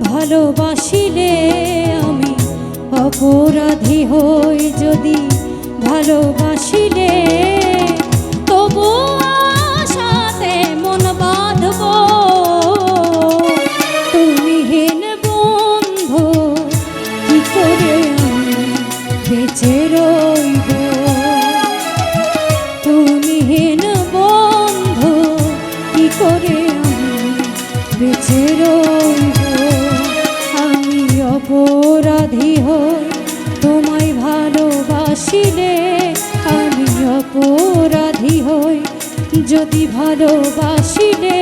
ভালোবাসিলে আমি অপরাধী হই যদি ভালোবাসিলে। তবু আশাতে মন বাঁধব। তুমি হেন বন্ধু, কি করে আমি বেঁচে রইব? তুমি হেন বন্ধু, কি করে আমি বেঁচে রইব? অপরাধী হই তোমায় ভালোবাসিলে আমি অপরাধী হই। যদি ভালোবাসিলে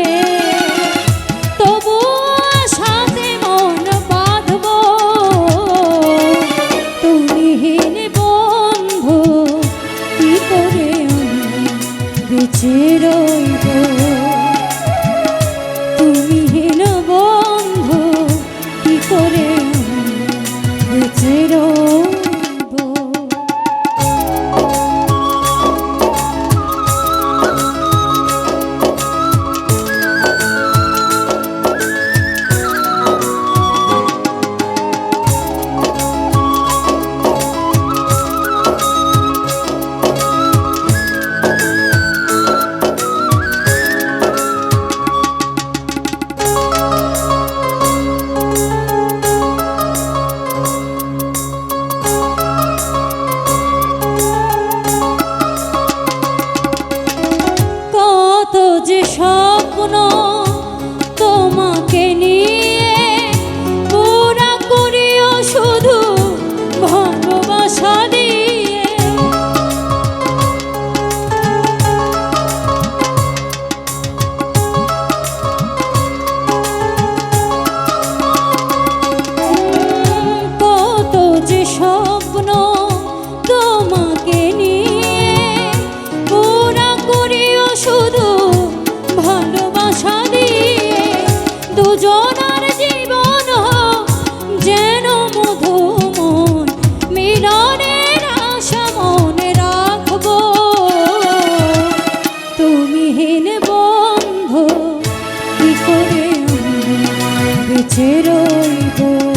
বেঁচে রইব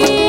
see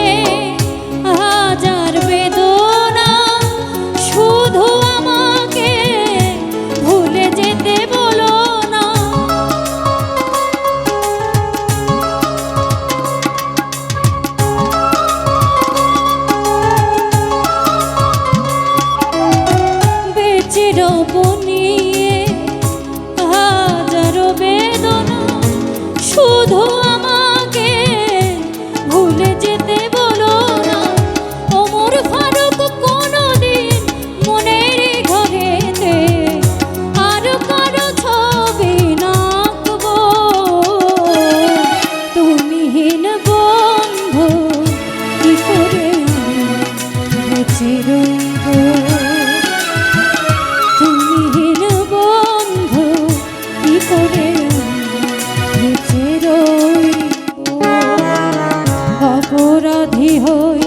অপরাধী হই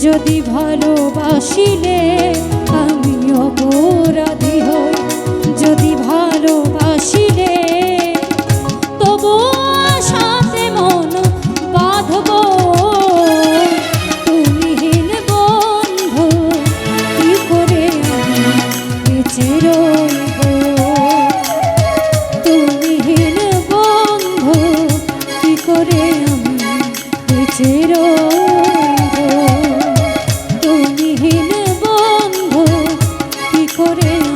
যদি ভালোবাসিলে আমি অপরাধী হই যদি ভালো করে